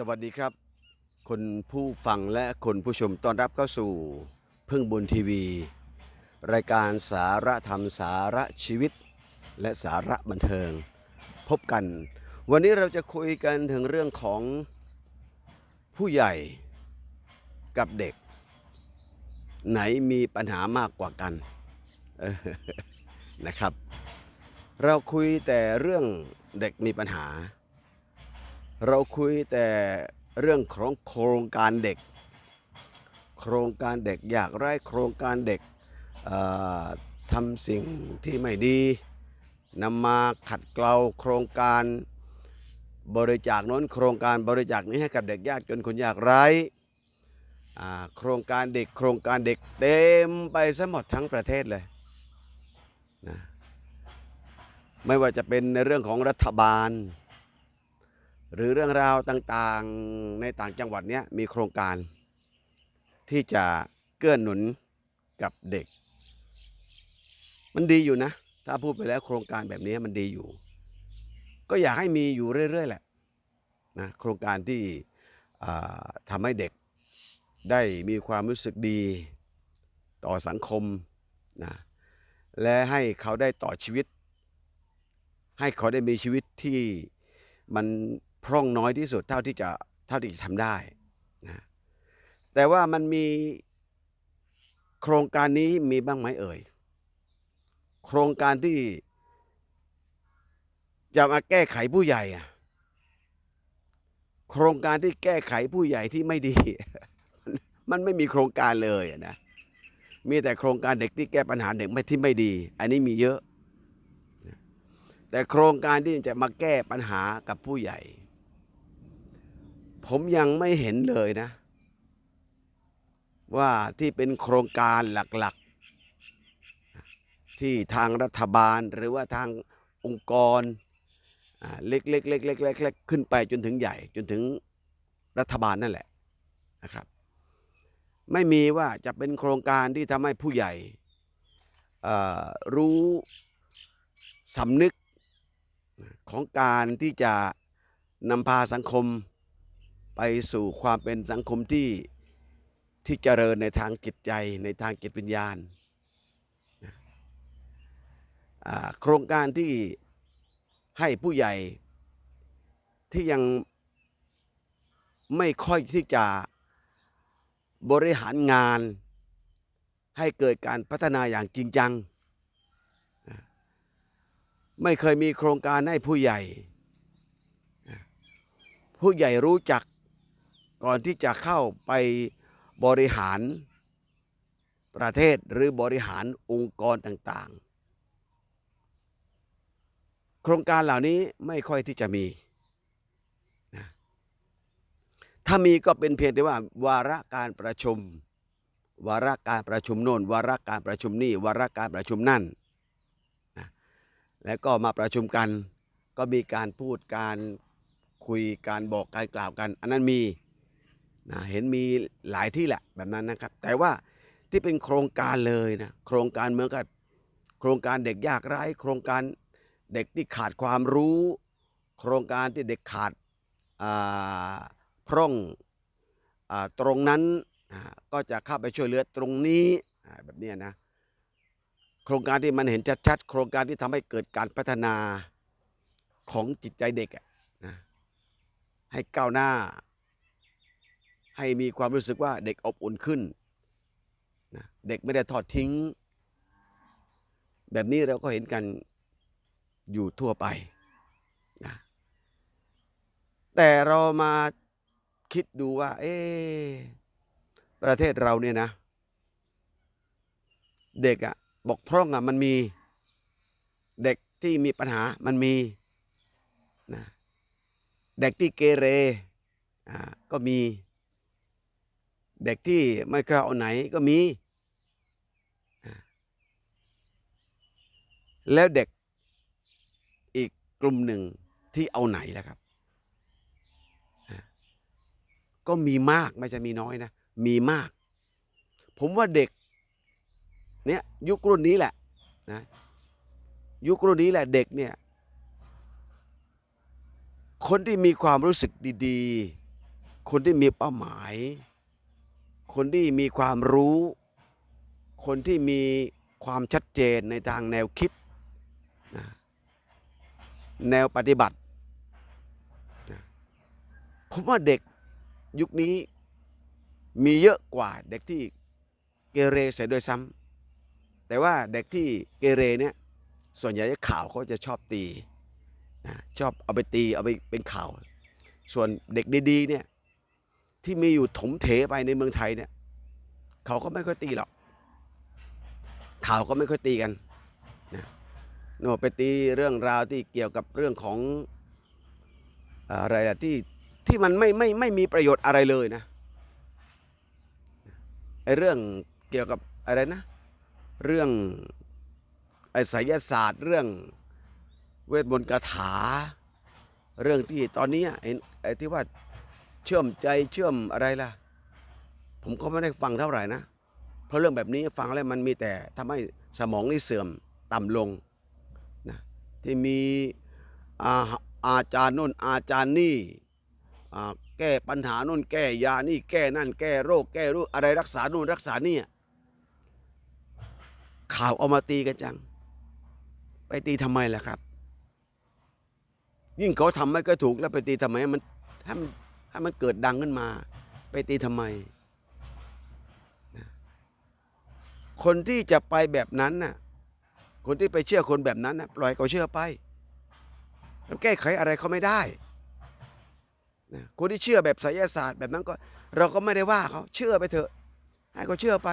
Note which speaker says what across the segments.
Speaker 1: สวัสดีครับ คนผู้ฟังและคนผู้ชมต้อนรับเข้าสู่พึ่งบุญทีวี รายการสาระธรรมสาระชีวิต และสาระบันเทิง พบกัน วันนี้เราจะคุยกันถึงเรื่องของผู้ใหญ่กับเด็ก ไหนมีปัญหามากกว่ากันนะครับ เราคุยแต่เรื่องเด็กมีปัญหา เราคุยแต่เรื่องของโครงการเด็ก โครงการเด็กอยากไร้โครงการเด็กทำสิ่งที่ไม่ดีนำมาขัดเกลาโครงการบริจาคน้นโครงการบริจาคนี้ให้กับเด็กยากจนคนยากไร้โครงการเด็กโครงการเด็กเต็มไปซะหมดทั้งประเทศเลยนะไม่ว่าจะเป็นในเรื่องของรัฐบาล หรือเรื่องราวต่างๆในต่างจังหวัดเนี้ยมีโครงการ ที่จะเกื้อหนุนกับเด็ก มันดีอยู่นะ ถ้าพูดไปแล้วโครงการแบบนี้มันดีอยู่ ก็อยากให้มีอยู่เรื่อย ๆ แหละนะโครงการที่ทำให้เด็กได้มีความรู้สึกดีต่อสังคมนะและให้เขาได้ต่อชีวิต ให้เขาได้มีชีวิตที่มัน พร่องน้อยที่สุดเท่าที่จะเท่าที่จะทำได้นะแต่ว่ามันมีโครงการนี้มีบ้างไหมเอ่ย โครงการที่จะมาแก้ไขผู้ใหญ่อะโครงการที่แก้ไขผู้ใหญ่ที่ไม่ดี มันไม่มีโครงการเลยนะมีแต่โครงการเด็กที่แก้ปัญหาเด็กไม่ที่ไม่ดี อันนี้มีเยอะ แต่โครงการที่จะมาแก้ปัญหากับผู้ใหญ่ ผมยังไม่เห็นเลยนะ ว่าที่เป็นโครงการหลักๆ ที่ทางรัฐบาลหรือว่าทางองค์กรเล็กๆเล็กๆเล็กๆขึ้นไปจนถึงใหญ่จนถึงรัฐบาลนั่นแหละนะครับ ไม่มีว่าจะเป็นโครงการที่ทำให้ผู้ใหญ่รู้สำนึกของการที่จะนำพาสังคม ไปสู่ความเป็นสังคมที่ที่เจริญในทางจิตใจในทางจิตวิญญาณ โครงการที่ให้ผู้ใหญ่ที่ยังไม่ค่อยที่จะบริหารงาน ให้เกิดการพัฒนาอย่างจริงจัง ไม่เคยมีโครงการให้ผู้ใหญ่ ผู้ใหญ่รู้จัก ก่อนที่จะเข้าไปบริหารประเทศหรือบริหารองค์กรต่างๆ โครงการเหล่านี้ไม่ค่อยที่จะมีนะถ้ามีก็เป็นเพียงแต่ว่า วาระการประชุม วาระการประชุมโน่น วาระการประชุมนี่วาระการประชุมนั่นแล้วก็มาประชุมกัน ก็มีการพูดการคุยการบอกการกล่าวกัน อันนั้นมี นะเห็นมีหลายที่แหละแบบนั้นนะครับ แต่ว่าที่เป็นโครงการเลยนะโครงการเหมือนกับโครงการเด็กยากไร้ โครงการเด็กที่ขาดความรู้ โครงการที่เด็กขาดาพร่องอตรงนั้นก็จะเข้าไปช่วยเหลือตรงนี้แบบนี้นะโครงการที่มันเห็นชัดๆโครงการที่ทำให้เกิดการพัฒนาของจิตใจเด็กนะให้ก้าวหน้า ให้มีความรู้สึกว่าเด็กอบอุ่นขึ้นนะเด็กไม่ได้ทอดทิ้ง แบบนี้เราก็เห็นกันอยู่ทั่วไปนะแต่เรามาคิดดูว่า เอประเทศเราเนี่ยนะ เด็กอะบกพร่องอะมันมีเด็กที่มีปัญหามันมีนะเด็กที่เกเรอ่าก็มี เด็กที่ไม่เข้าเอาไหนก็มี แล้วเด็กอีกกลุ่มหนึ่งที่เอาไหนแล่ะครับ ก็มีมากไม่ใช่มีน้อยนะ มีมาก ผมว่าเด็ก เนี่ยยุครุ่นนี้แหละนะยุครุ่นนี้แหละเด็กเนี่ย คนที่มีความรู้สึกดี ๆ คนที่มีเป้าหมาย คนที่มีความรู้ คนที่มีความชัดเจนในทางแนวคิดนะแนวปฏิบัตินะผมว่าเด็กยุคนี้มีเยอะกว่าเด็กที่เกเรเสียด้วยซ้ำแต่ว่าเด็กที่เกเรเนี่ยส่วนใหญ่ข่าวเขาจะชอบตีนะชอบเอาไปตีเอาไปเป็นข่าว ส่วนเด็กดีๆเนี่ย ที่มีอยู่ถมเถไปในเมืองไทยเนี่ยเขาก็ไม่ค่อยตีหรอกข่าวก็ไม่ค่อยตีกันนะโน่ไปตีเรื่องราวที่เกี่ยวกับเรื่องของอะไรล่ะที่ที่มันไม่ไม่ไม่มีประโยชน์อะไรเลยนะไอเรื่องเกี่ยวกับอะไรนะ เรื่องไอไสยศาสตร์เรื่องเวทมนต์คาถา เรื่องที่ตอนนี้เห็นไอที่ว่า เชื่อมใจเชื่อมอะไรล่ะ ผมก็ไม่ได้ฟังเท่าไหร่นะ เพราะเรื่องแบบนี้ฟังแล้วมันมีแต่ทำให้สมองนี่เสื่อมต่ำลงนะที่มีอาอาจารย์นู่นอาจารย์นี่แก้ปัญหานู่นแก้ยานี่แก้นั่น แก้โรค แก้รู้อะไรรักษานู่นรักษานี่ข่าวเอามาตีกันจัง ไปตีทำไมล่ะครับ ยิ่งเขาทำไม่ก็ถูกแล้วไปตีทำไมมันให้มัน ให้มันเกิดดังขึ้นมา ไปตีทำไมคนที่จะไปแบบนั้นน่ะคนที่ไปเชื่อคนแบบนั้นน่ะปล่อยเขาเชื่อไปเราแก้ไขอะไรเขาไม่ได้นะคนที่เชื่อแบบไสยศาสตร์แบบนั้นก็ เราก็ไม่ได้ว่าเขาเชื่อไปเถอะ ให้เขาเชื่อไป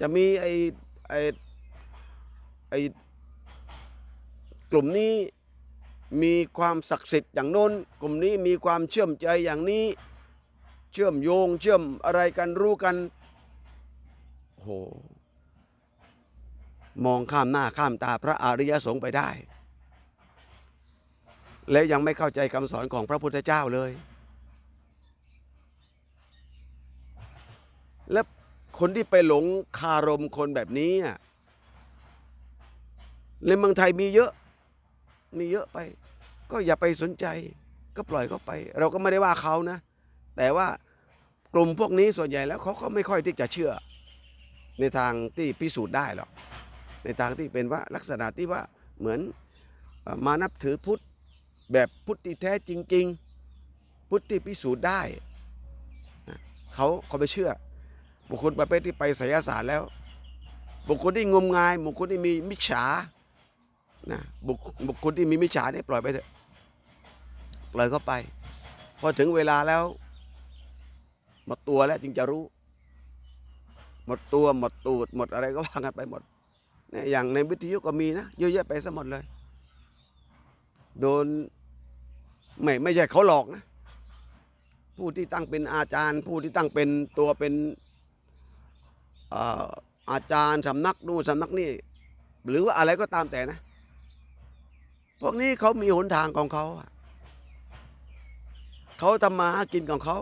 Speaker 1: จะมีไอ้ไอ้ไอ้กลุ่มนี้ มีความศักดิ์สิทธิ์อย่างโน้น กลุ่มนี้มีความเชื่อมใจอย่างนี้ เชื่อมโยงเชื่อมอะไรกันรู้กันโหมองข้ามหน้าข้ามตาพระอริยสงฆ์ไปได้ แล้วยังไม่เข้าใจคำสอนของพระพุทธเจ้าเลย และคนที่ไปหลงคารมคนแบบนี้อะในเมืองไทยมีเยอะ มีเยอะไป ก็อย่าไปสนใจ ก็ปล่อยเขาไป เราก็ไม่ได้ว่าเขานะ แต่ว่ากลุ่มพวกนี้ส่วนใหญ่แล้วเขาก็ไม่ค่อยที่จะเชื่อ ในทางที่พิสูจน์ได้หรอกในทางที่เป็นว่าลักษณะที่ว่าเหมือนมานับถือพุทธแบบพุทธที่แท้จริง ๆ พุทธที่พิสูจน์ได้เขาเขาไปเชื่อ บุคคลประเภทที่ไปไสยศาสตร์แล้ว บุคคลที่งมงาย บุคคลที่มีมิจฉา นะบุคบุคคลที่มีมิจฉาเนี่ยปล่อยไปเถอะปล่อยเขาไป พอถึงเวลาแล้ว หมดตัวแล้วจึงจะรู้ หมดตัวหมดตูด หมดอะไรก็ว่ากันไปหมดเนี่ยอย่างในวิทยุก็มีนะเยอะแยะไปซะหมดเลย โดนไม่ไม่ใช่เขาหลอกนะผู้ที่ตั้งเป็นอาจารย์ ผู้ที่ตั้งเป็นตัวเป็นเอ่ออาจารย์สำนักนู่นสำนักนี่หรือว่าอะไรก็ตามแต่นะ พวกนี้เขามีหนทางของเขา เขาทำมาหากินของเขา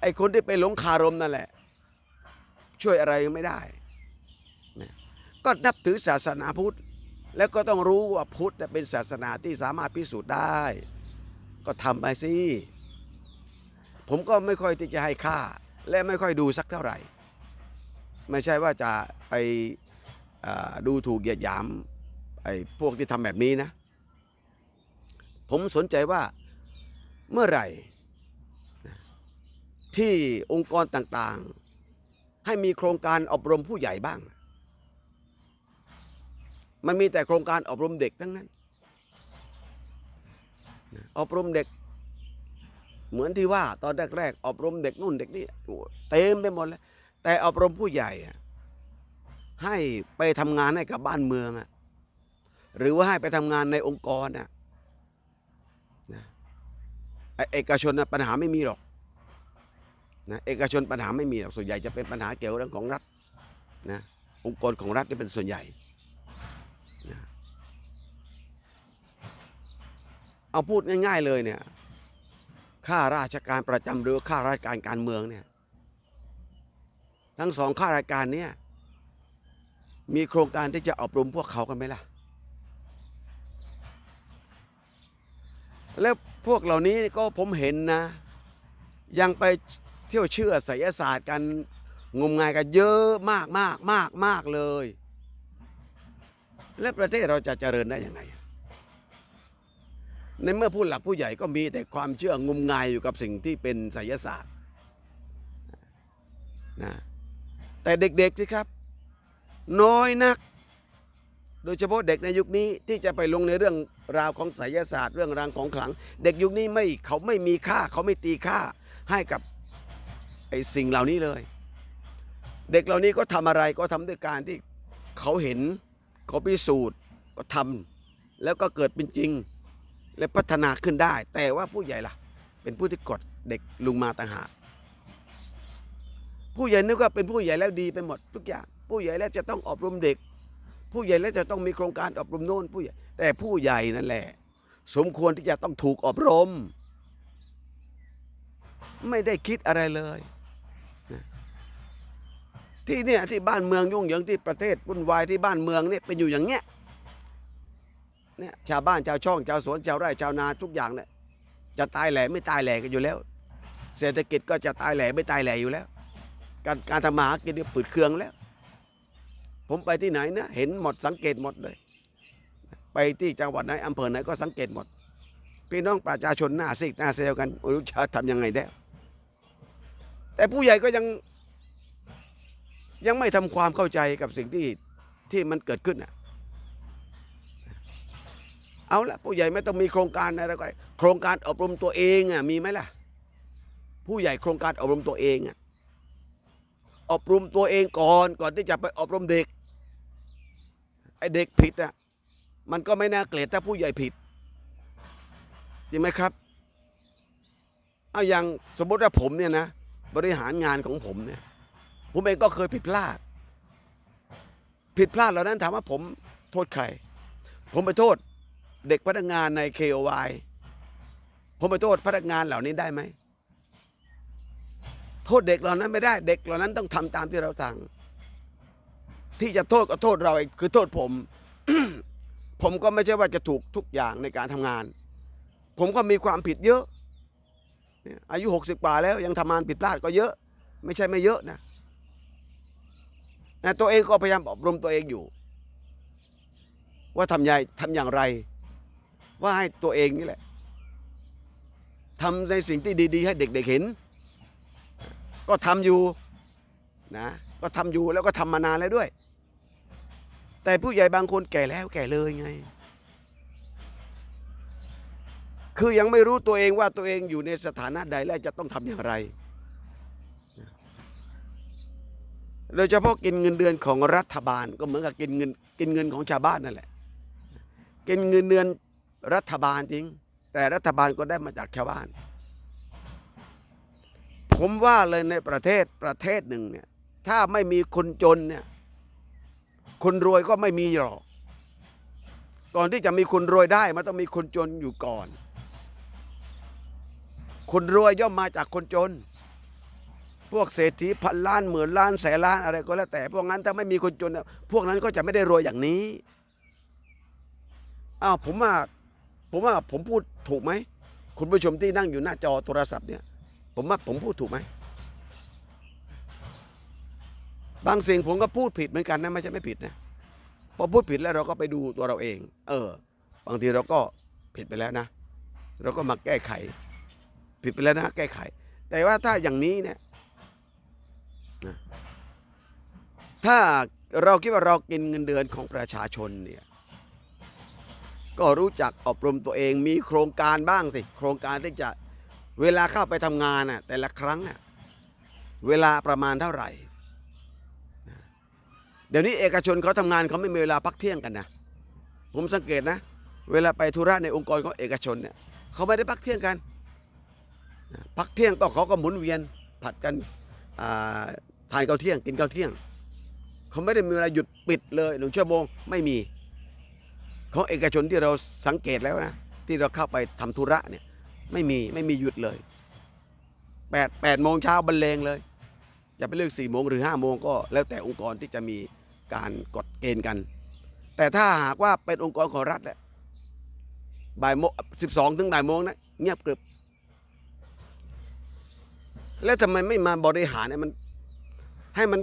Speaker 1: ไอ้คนที่ไปหลงคารมนั่นแหละ ช่วยอะไรไม่ได้นะก็นับถือศาสนาพุทธ แล้วก็ต้องรู้ว่าพุทธเป็นศาสนาที่สามารถพิสูจน์ได้ ก็ทำไปสิ ผมก็ไม่ค่อยที่จะให้ค่า และไม่ค่อยดูสักเท่าไหร่ ไม่ใช่ว่าจะไปดูถูกเหยียดหยาม ไอ้พวกที่ทำแบบนี้นะ ผมสนใจว่าเมื่อไหร่ ที่องค์กรต่างๆ ให้มีโครงการอบรมผู้ใหญ่บ้าง มันมีแต่โครงการอบรมเด็กทั้งนั้น อบรมเด็ก เหมือนที่ว่าตอนแรกๆ อบรมเด็กนู่นเด็กนี่เต็มไปหมดเลยแต่อบรมผู้ใหญ่ให้ไปทำงานให้กับบ้านเมืองอะ หรือว่าให้ไปทำงานในองค์กรน่ะนะเอกชนนะปัญหาไม่มีหรอกนะเอกชนปัญหาไม่มีหรอกส่วนใหญ่จะเป็นปัญหาเกี่ยวกับเรื่องของรัฐนะองค์กรของรัฐที่เป็นส่วนใหญ่นะเอาพูดง่าย ๆเลยเนี่ยข้าราชการประจำหรือข้าราชการการเมืองเนี่ยทั้งสองข้าราชการเนี่ยมีโครงการที่จะอบรมพวกเขากันไหมล่ะ แล้วพวกเหล่านี้ก็ผมเห็นนะ ยังไปเที่ยวเชื่อไสยศาสตร์กันงมงายกันเยอะมากมากมากมากเลย และประเทศเราจะเจริญได้ยังไง ในเมื่อผู้หลักผู้ใหญ่ก็มีแต่ความเชื่องมงายอยู่กับสิ่งที่เป็นไสยศาสตร์นะแต่เด็กๆสิครับ น้อยนัก โดยเฉพาะเด็กในยุคนี้ที่จะไปลงในเรื่อง ราวของไสยศาสตร์เรื่องราวของขลัง เด็กยุคนี้ไม่เขาไม่มีค่าเขาไม่ตีค่าให้กับไอ้สิ่งเหล่านี้เลย เด็กเหล่านี้ก็ทำอะไรก็ทำด้วยการที่เขาเห็นเขาพิสูจน์ก็ทำแล้วก็เกิดเป็นจริงและพัฒนาขึ้นได้ แต่ว่าผู้ใหญ่ล่ะ เป็นผู้ที่กดเด็กลุงมาต่างหากผู้ใหญ่นึกว่าเป็นผู้ใหญ่แล้วดีไปหมดทุกอย่าง ผู้ใหญ่แล้วจะต้องอบรมเด็ก ผู้ใหญ่แล้วจะต้องมีโครงการอบรมโน่นผู้ใหญ่ แต่ผู้ใหญ่นั่นแหละ สมควรที่จะต้องถูกอบรม ไม่ได้คิดอะไรเลยที่เนี่ยที่บ้านเมืองยุ่งเหยิงที่ประเทศวุ่นวายที่บ้านเมืองเนี่ยเป็นอยู่อย่างเงี้ยเนี่ยชาวบ้านชาวช่องชาวสวนชาวไร่ชาวนาทุกอย่างเนี่ยจะตายแหล่ไม่ตายแหล่กันอยู่แล้ว เศรษฐกิจก็จะตายแหล่ไม่ตายแหล่อยู่แล้ว การการทำมาหากินเนี่ยฝืดเคืองแล้ว ผมไปที่ไหนนะเห็นหมดสังเกตหมดเลย ไปที่จังหวัดไหนอำเภอไหนก็สังเกตหมด พี่น้องประชาชนหน้าซีกหน้าเซลกันไม่รู้จะทำยังไงได้แต่ผู้ใหญ่ก็ยังยังไม่ทำความเข้าใจกับสิ่งที่ที่มันเกิดขึ้นอะเอาละผู้ใหญ่ไม่ต้องมีโครงการอะไรก็ได้โครงการอบรมตัวเองอะมีไหมล่ะ ผู้ใหญ่โครงการอบรมตัวเองอะอบรมตัวเองก่อนก่อนที่จะไปอบรมเด็กไอเด็กผิดอะ มันก็ไม่น่าเกลียดถ้าผู้ใหญ่ผิดจริงไหมครับเอาอย่างสมมติว่าผมเนี่ยนะบริหารงานของผมเนี่ย ผมเองก็เคยผิดพลาด ผิดพลาดเหล่านั้นถามว่าผมโทษใคร ผมไปโทษเด็กพนักงานใน KOY ผมไปโทษพนักงานเหล่านี้ได้ไหมโทษเด็กเหล่านั้นไม่ได้ เด็กเหล่านั้นต้องทำตามที่เราสั่ง ที่จะโทษก็โทษเราเองคือโทษผม ผมก็ไม่ใช่ว่าจะถูกทุกอย่างในการทำงาน ผมก็มีความผิดเยอะเนี่ยอายุ 60กว่าแล้วยังทำงานผิดพลาดก็เยอะ ไม่ใช่ไม่เยอะนะนะตัวเองก็พยายามอบรมตัวเองอยู่ ว่าทำยังทำอย่างไร ว่าให้ตัวเองนี่แหละทำในสิ่งที่ดี ๆ ให้เด็ก ๆ เห็น ก็ทำอยู่นะก็ทำอยู่แล้วก็ทำมานานแล้วด้วย แต่ผู้ใหญ่บางคนแก่แล้วแก่เลยไง คือยังไม่รู้ตัวเองว่าตัวเองอยู่ในสถานะใดและจะต้องทำอย่างไร โดยเฉพาะกินเงินเดือนของรัฐบาลก็เหมือนกับกินเงินกินเงินของชาวบ้านนั่นแหละ กินเงินเดือนรัฐบาลจริง แต่รัฐบาลก็ได้มาจากชาวบ้าน ผมว่าเลยในประเทศประเทศหนึ่งเนี่ยถ้าไม่มีคนจนเนี่ย คนรวยก็ไม่มีหรอก ก่อนที่จะมีคนรวยได้มันต้องมีคนจนอยู่ก่อน คนรวยย่อมมาจากคนจน พวกเศรษฐีพันล้านหมื่นล้านแสนล้านอะไรก็แล้วแต่ พวกนั้นถ้าไม่มีคนจน พวกนั้นก็จะไม่ได้รวยอย่างนี้ อ้าวผมว่าผมว่าผมพูดถูกไหม คุณผู้ชมที่นั่งอยู่หน้าจอโทรศัพท์เนี่ย ผมว่าผมพูดถูกไหม บางสิ่งผมก็พูดผิดเหมือนกันนะไม่ใช่ไม่ผิดนะพอพูดผิดแล้วเราก็ไปดูตัวเราเอง เออ บางทีเราก็ผิดไปแล้วนะ เราก็มาแก้ไข ผิดไปแล้วนะ แก้ไข แต่ว่าถ้าอย่างนี้เนี่ยนะถ้าเราคิดว่าเรากินเงินเดือนของประชาชนเนี่ยก็รู้จักอบรมตัวเองมีโครงการบ้างสิ โครงการที่จะเวลาเข้าไปทำงานน่ะแต่ละครั้งน่ะเวลาประมาณเท่าไหร่ ดี๋ยวนี้เอกชนเขาทำงานเขาไม่มีเวลาพักเที่ยงกันนะ ผมสังเกตนะ เวลาไปธุระในองค์กรของเอกชนเนี่ยเขาไม่ได้พักเที่ยงกันพักเที่ยงก็เขาก็หมุนเวียนผัดกันทานข้าวเที่ยงกินข้าวเที่ยงเขาไม่ได้มีเวลาหยุดปิดเลยหนึ่งชั่วโมงไม่มีของเอกชนที่เราสังเกตแล้วนะที่เราเข้าไปทำธุระเนี่ยไม่มีไม่มีหยุดเลยแปดแปดโมงเช้าบรรเลงเลยจะไปเลือกสี่โมงหรือห้าโมงก็แล้วแต่องค์กรที่จะมี การกฎเกณฑ์กัน แต่ถ้าหากว่าเป็นองค์กรของรัฐแหละบ่ายโมงสิบสองถึงบ่ายโมงนะเงียบกริบแล้วทำไมไม่มาบริหารให้มัน ให้มัน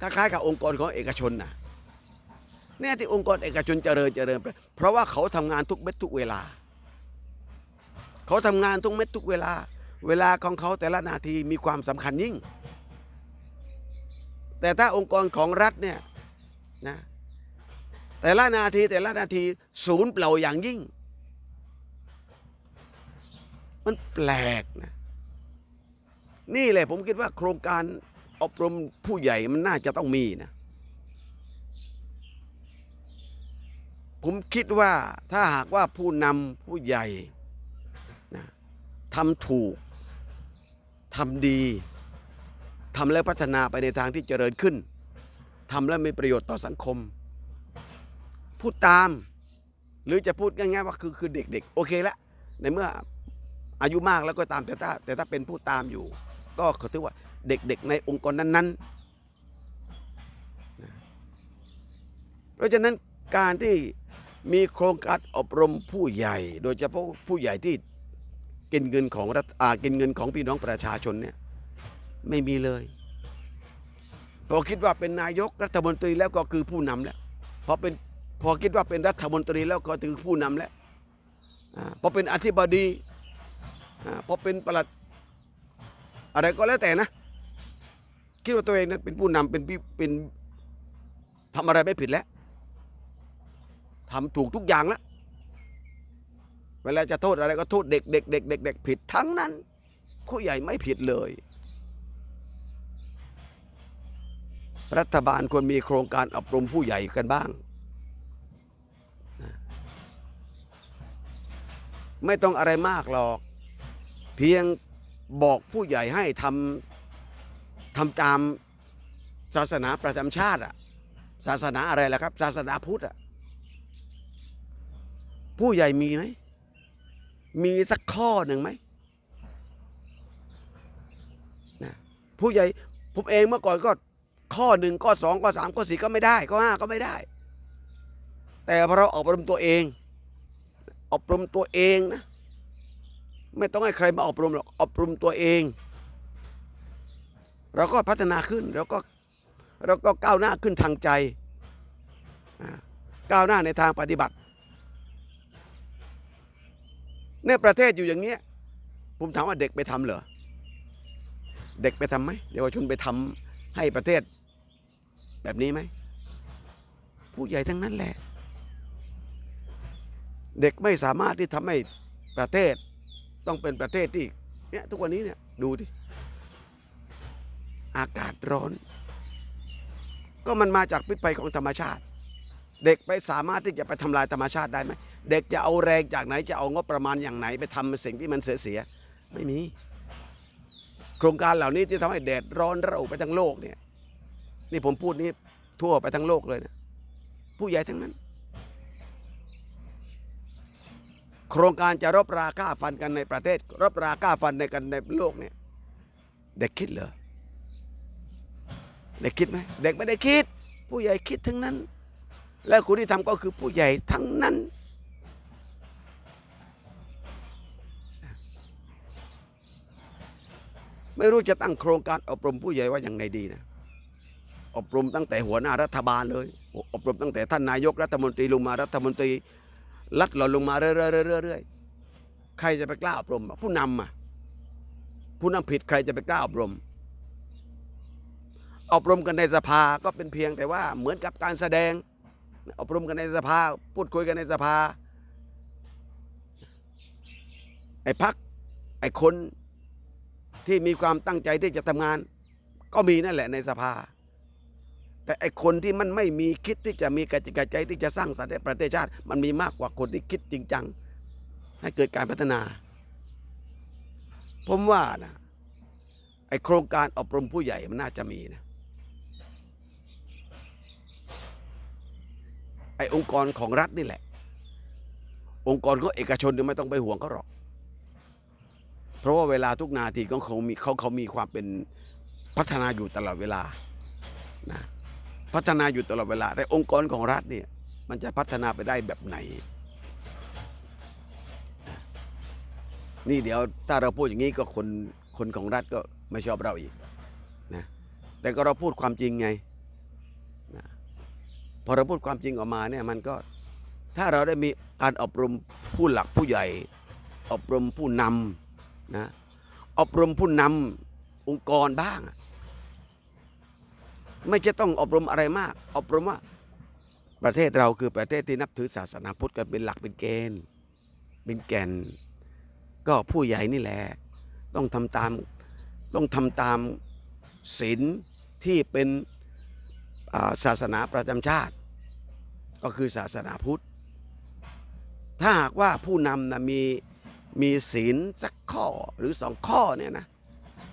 Speaker 1: คล้ายๆกับองค์กรของเอกชนน่ะเนี่ยที่องค์กรเอกชนเจริญเจริญไปเพราะว่าเขาทำงานทุกเม็ดทุกเวลา เขาทำงานทุกเม็ดทุกเวลา เวลาของเขาแต่ละนาทีมีความสำคัญยิ่ง แต่ถ้าองค์กรของรัฐเนี่ยนะแต่ละนาทีแต่ละนาทีศูนย์เปล่าอย่างยิ่ง มันแปลกนะนี่แหละผมคิดว่าโครงการอบรมผู้ใหญ่มันน่าจะต้องมีนะผมคิดว่าถ้าหากว่าผู้นำผู้ใหญ่นะทำถูกทำดี ทำแล้วพัฒนาไปในทางที่เจริญขึ้นทำแล้วมีประโยชน์ต่อสังคม พูดตาม หรือจะพูดง่ายๆว่าคือคือเด็กๆ โอเคละในเมื่ออายุมากแล้วก็ตามแต่ถ้าแต่ถ้าเป็นผู้ตามอยู่ ก็เขาถือว่าเด็กๆ ในองค์กรนั้นๆ เพราะฉะนั้นการที่มีโครงการอบรมผู้ใหญ่ โดยเฉพาะผู้ใหญ่ที่กินเงินของรัฐกินเงินของพี่น้องประชาชนเนี่ย ไม่มีเลยพอคิดว่าเป็นนายกรัฐมนตรีแล้วก็คือผู้นำแล้วพอเป็นพอคิดว่าเป็นรัฐมนตรีแล้วก็คือผู้นำแล้วพอเป็นอธิบดีพอเป็นประหลัดอะไรก็แล้วแต่นะ คิดว่าตัวเองนั้นเป็นผู้นำเป็นเป็นทำอะไรไม่ผิดแล้วทำถูกทุกอย่างแล้วเวลาจะโทษอะไรก็โทษเด็กเด็กเด็กเด็กเด็กผิดทั้งนั้น ผู้ใหญ่ไม่ผิดเลย รัฐบาลควรมีโครงการอบรมผู้ใหญ่กันบ้าง ไม่ต้องอะไรมากหรอก เพียงบอกผู้ใหญ่ให้ทำทำตามศาสนาประจำชาติอะศาสนาอะไรล่ะครับ ศาสนาพุทธอะผู้ใหญ่มีไหม มีสักข้อหนึ่งไหมนะผู้ใหญ่ผมเองเมื่อก่อนก็ ข้อหนึ่งข้อสองข้อสามข้อสี่ก็ไม่ได้ข้อห้าก็ไม่ได้ แต่พอเราอบรมตัวเอง อบรมตัวเองนะไม่ต้องให้ใครมาอบรมหรอกอบรมตัวเอง เราก็พัฒนาขึ้นเราก็เราก็ก้าวหน้าขึ้นทางใจก้าวหน้าในทางปฏิบัติในประเทศอยู่อย่างเนี้ยผมถามว่าเด็กไปทำเหรอ เด็กไปทำไหมเยาวชนไปทำให้ประเทศ แบบนี้ไหม ผู้ใหญ่ทั้งนั้นแหละ เด็กไม่สามารถที่ทำให้ประเทศต้องเป็นประเทศที่เนี่ยทุกวันนี้เนี่ยดูดิอากาศร้อน ก็มันมาจากพิษภัยของธรรมชาติ เด็กไปสามารถที่จะไปทำลายธรรมชาติได้ไหมเด็กจะเอาแรงจากไหนจะเอางบประมาณอย่างไหน ไปทำสิ่งที่มันเสียเสียไม่มี โครงการเหล่านี้ที่ทำให้แดดร้อนระอุไปทั้งโลกเนี่ย นี่ผมพูดนี้ทั่วไปทั้งโลกเลยนะผู้ใหญ่ทั้งนั้น โครงการจะรบราค่าฟันกันในประเทศ รบราค่าฟันในกันในโลกเนี่ยเด็กคิดเหรอเด็กคิดไหมเด็กไม่ได้คิด ผู้ใหญ่คิดทั้งนั้น และคนที่ทำก็คือผู้ใหญ่ทั้งนั้น ไม่รู้จะตั้งโครงการอบรมผู้ใหญ่ว่าอย่างไรดีนะ อบรมตั้งแต่หัวหน้ารัฐบาลเลย อบรมตั้งแต่ท่านนายกรัฐมนตรีลงมารัฐมนตรีลัดหล่อลงมาเรื่อยๆเรื่อยๆใครจะไปกล้าอบรม ผู้นำอะผู้นำผิดใครจะไปกล้าอบรม อบรมกันในสภาก็เป็นเพียงแต่ว่าเหมือนกับการแสดง อบรมกันในสภา พูดคุยกันในสภา ไอ้พักไอ้คนที่มีความตั้งใจที่จะทำงาน ก็มีนั่นแหละในสภา แต่ไอคนที่มันไม่มีคิดที่จะมีกระจิกกระใจที่จะสร้างสรรค์ให้ประเทศชาติ มันมีมากกว่าคนที่คิดจริงจัง ให้เกิดการพัฒนา ผมว่านะไอโครงการอบรมผู้ใหญ่มันน่าจะมีนะไอองค์กรของรัฐนี่แหละ องค์กรของเอกชนเนี่ยไม่ต้องไปห่วงเขาหรอก เพราะว่าเวลาทุกนาทีของเขามีเขาเขามีความเป็นพัฒนาอยู่ตลอดเวลานะ พัฒนาอยู่ตลอดเวลา แต่องค์กรของรัฐเนี่ยมันจะพัฒนาไปได้แบบไหน นี่เดี๋ยวถ้าเราพูดอย่างนี้ก็คนคนของรัฐก็ไม่ชอบเราอีกนะแต่ก็เราพูดความจริงไงนะพอเราพูดความจริงออกมาเนี่ยมันก็ถ้าเราได้มีการอบรมผู้หลักผู้ใหญ่ อบรมผู้นำนะอบรมผู้นำองค์กรบ้างอะ ไม่จะต้องอบรมอะไรมาก อบรมว่าประเทศเราคือประเทศที่นับถือศาสนาพุทธกันเป็นหลักเป็นเกณฑ์เป็นแก่น ก็ผู้ใหญ่นี่แหละต้องทำตามต้องทำตามศีลที่เป็นาศาสนาประจำชาติ ก็คือศาสนาพุทธ ถ้าหากว่าผู้นำนะมีมีศีลสักข้อหรือสองข้อเนี่ยนะ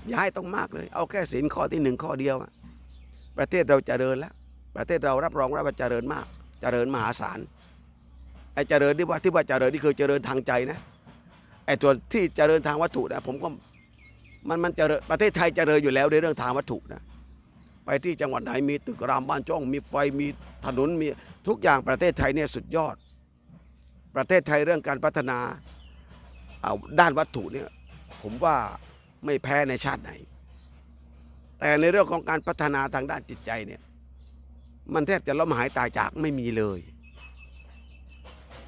Speaker 1: ย่าให้ต้องมากเลย เอาแค่ศีลข้อที่หนึ่งข้อเดียวอะ ประเทศเราจเจริญแล้ว ประเทศเรารับรองว่าจเจริญมากเจริญมหาศาลไอ้เจริญที่ว่าที่ว่าเจริญนี่คือเจริญทางใจนะไอ้ตัวที่เจริญทางวัตถุนะผมก็มันมันเจริญประเทศไทยเจริญอยู่แล้วในเรื่องทางวัตถุนะไปที่จังหวัดไหนมีตึกรามบ้านจ้อง มีไฟมีถนนมีทุกอย่างประเทศไทยเนี่ยสุดยอด ประเทศไทยเรื่องการพัฒนาด้านวัตถุเนี่ยผมว่าไม่แพ้ในชาติไหน แต่ในเรื่องของการพัฒนาทางด้านจิตใจเนี่ย มันแทบจะล้มหายตายจากไม่มีเลย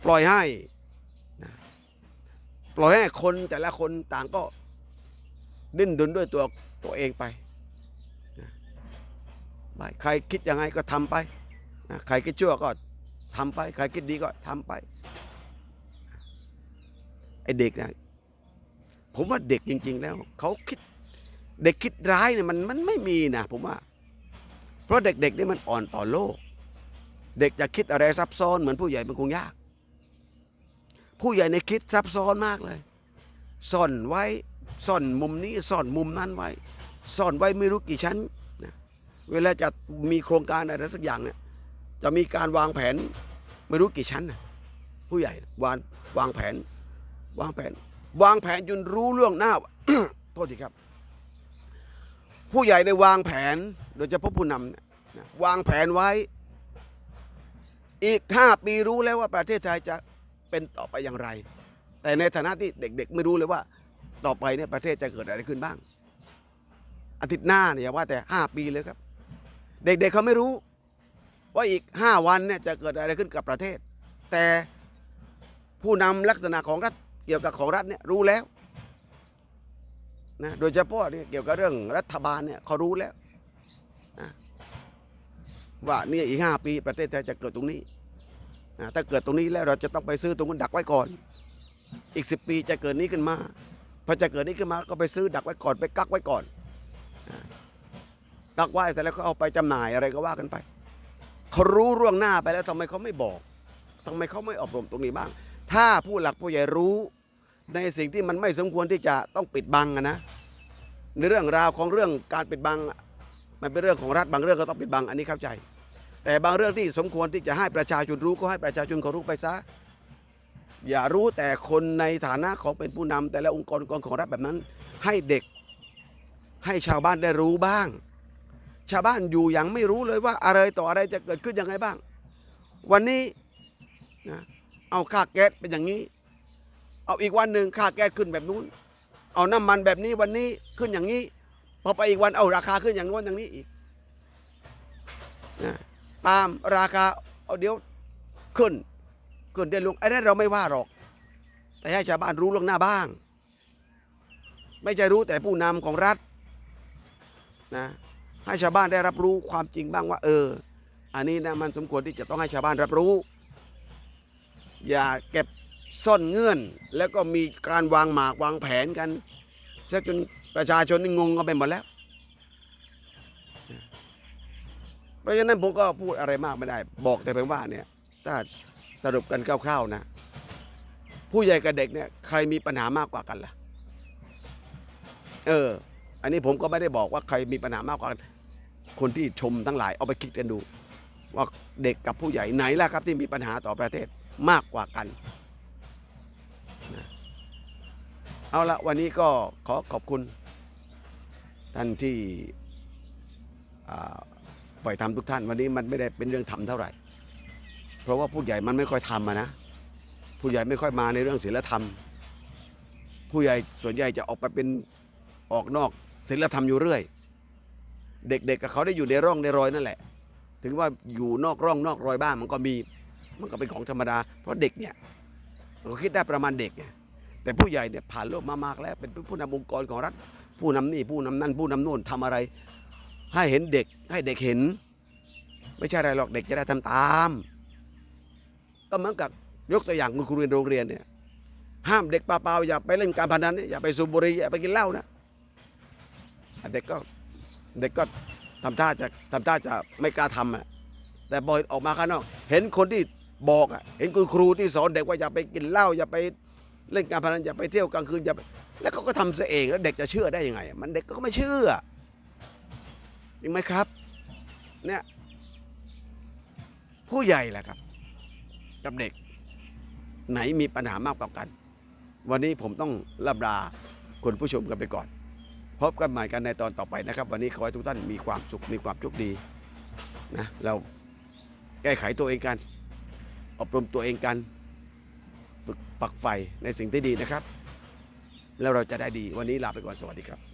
Speaker 1: ปล่อยให้นะปล่อยให้คนแต่ละคนต่างก็ดิ้นรนด้วยตัวตัวเองไปนะใครคิดยังไงก็ทำไปนะใครคิดชั่วก็ทำไป ใครคิดดีก็ทำไปไอเด็กนะผมว่าเด็กจริง ๆ แล้วเขาคิด เด็กคิดร้ายเนี่ยมันมันไม่มีนะผมว่า เพราะเด็กๆนี่มันอ่อนต่อโลก เด็กจะคิดอะไรซับซ้อนเหมือนผู้ใหญ่มันคงยาก ผู้ใหญ่ในคิดซับซ้อนมากเลยซ่อนไว้ซ่อนมุมนี้ซ่อนมุมนั้นไว้ซ่อนไว้ไม่รู้กี่ชั้นนะเวลาจะมีโครงการอะไรสักอย่างเนี่ยจะมีการวางแผนไม่รู้กี่ชั้นนะผู้ใหญ่วางวางแผน วางแผน วางแผนจนรู้เรื่องหน้าโทษทีครับ ผู้ใหญ่ได้วางแผนโดยเฉพาะผู้นำนะวางแผนไว้ อีกห้าปีรู้แล้วว่าประเทศไทยจะเป็นต่อไปอย่างไร แต่ในฐานะที่เด็ก ๆ ไม่รู้เลยว่าต่อไปเนี่ยประเทศจะเกิดอะไรขึ้นบ้าง อาทิตย์หน้าเนี่ยอย่าว่าแต่ห้าปีเลยครับ เด็ก ๆเขาไม่รู้ว่าอีกห้าวันเนี่ยจะเกิดอะไรขึ้นกับประเทศ แต่ผู้นำลักษณะของรัฐเกี่ยวกับของรัฐเนี่ยรู้แล้ว นะโดยเฉพาะเนี่ยเกี่ยวกับเรื่องรัฐบาลเนี่ยเขารู้แล้วนะว่าเนี่ยอีกห้าปีประเทศไทยจะเกิดตรงนี้นะถ้าเกิดตรงนี้แล้วเราจะต้องไปซื้อตรงนู้นดักไว้ก่อน อีกสิบปีจะเกิดนี้ขึ้นมาพอจะเกิดนี้ขึ้นมาก็ไปซื้อดักไว้ก่อนไปกักไว้ก่อนนะกักไว้แต่แล้วก็เอาไปจำหน่ายอะไรก็ว่ากันไปเขารู้ร่วงหน้าไปแล้วทำไมเขาไม่บอกทำไมเขาไม่อบรมตรงนี้บ้าง ถ้าผู้หลักผู้ใหญ่รู้ ในสิ่งที่มันไม่สมควรที่จะต้องปิดบังนะในเรื่องราวของเรื่องการปิดบัง มันเป็นเรื่องของรัฐบางเรื่องก็ต้องปิดบังอันนี้เข้าใจ แต่บางเรื่องที่สมควรที่จะให้ประชาชนรู้ก็ให้ประชาชนเขารู้ไปซะอย่ารู้แต่คนในฐานะของเป็นผู้นำแต่ละองค์กรของรัฐแบบนั้น ให้เด็กให้ชาวบ้านได้รู้บ้าง ชาวบ้านอยู่อย่างไม่รู้เลยว่าอะไรต่ออะไรจะเกิดขึ้นยังไงบ้าง วันนี้นะเอาค่าแก๊สเป็นอย่างนี้ เอาอีกวันหนึ่งค่าแก๊สขึ้นแบบนู้น เอาน้ำมันแบบนี้วันนี้ขึ้นอย่างนี้พอไปอีกวันเอาราคาขึ้นอย่างโน้นอย่างนี้อีกนะตามราคาเอาเดี๋ยวขึ้นขึ้นเดือนลงไอ้นั่นเราไม่ว่าหรอก แต่ให้ชาวบ้านรู้ล่วงหน้าบ้าง ไม่ใช่รู้แต่ผู้นำของรัฐนะให้ชาวบ้านได้รับรู้ความจริงบ้างว่า เออ อันนี้นะมันสมควรที่จะต้องให้ชาวบ้านรับรู้ อย่าเก็บ ซ่อนเงื่อน แล้วก็มีการวางหมากวางแผนกันซะจนประชาชนนี่งงกันไปหมดแล้ว เพราะฉะนั้นผมก็พูดอะไรมากไม่ได้ บอกแต่เพียงว่าเนี่ยถ้าสรุปกันคร่าวๆนะ ผู้ใหญ่กับเด็กเนี่ยใครมีปัญหามากกว่ากันล่ะ เออ อันนี้ผมก็ไม่ได้บอกว่าใครมีปัญหามากกว่ากัน คนที่ชมทั้งหลายเอาไปคิดกันดู ว่าเด็กกับผู้ใหญ่ไหนล่ะครับที่มีปัญหาต่อประเทศมากกว่ากันนะ เอาละวันนี้ก็ขอขอบคุณท่านที่อ่าฝ่ายทำทุกท่าน วันนี้มันไม่ได้เป็นเรื่องทำเท่าไหร่ เพราะว่าผู้ใหญ่มันไม่ค่อยทำะนะ ผู้ใหญ่ไม่ค่อยมาในเรื่องศีลธรรม ผู้ใหญ่ส่วนใหญ่จะออกไปเป็นออกนอกศีลธรรมอยู่เรื่อย เด็กๆกับเขาได้อยู่ในร่องในรอยนั่นแหละ ถึงว่าอยู่นอกร่องนอกรอยบ้างมันก็มี มันก็เป็นของธรรมดา เพราะเด็กเนี่ยมันก็คิดได้ประมาณเด็กไง แต่ผู้ใหญ่เนี่ยผ่านโลกมามากแล้ว เป็นผู้นำองค์กรของรัฐ ผู้นำนี่ผู้นำนั่นผู้นำโน่นทำอะไร ให้เห็นเด็กให้เด็กเห็น ไม่ใช่อะไรหรอกเด็กจะได้ทำตาม ก็เหมือนกับยกตัวอย่างคุณครูเรียนโรงเรียนเนี่ยห้ามเด็กเปล่าๆอย่าไปเล่นการพนันอย่าไปสูบบุหรี่อย่าไปกินเหล้านะเด็กก็เด็กก็ทำท่าจะทำท่าจะไม่กล้าทำอะแต่บอยออกมาข้างนอก เห็นคนที่บอกอะเห็นคุณครูที่สอนเด็กว่าอย่าไปกินเหล้าอย่าไป เล่นการพนันอย่าไปเที่ยวกลางคืนอย่าไปแล้วเขาก็ทำซะเองแล้วเด็กจะเชื่อได้ยังไง มันเด็กก็ไม่เชื่อจริงไหมครับ เนี่ยผู้ใหญ่แหละครับ กับเด็ก ไหนมีปัญหามากกว่ากัน วันนี้ผมต้องลำลาคุณผู้ชมกันไปก่อน พบกันใหม่กันในตอนต่อไปนะครับ วันนี้ขอให้ทุกท่านมีความสุขมีความโชคดีนะเราแก้ไขตัวเองกัน อบรมตัวเองกัน ปักไฟในสิ่งที่ดีนะครับ แล้วเราจะได้ดีวันนี้ลาไปก่อนสวัสดีครับ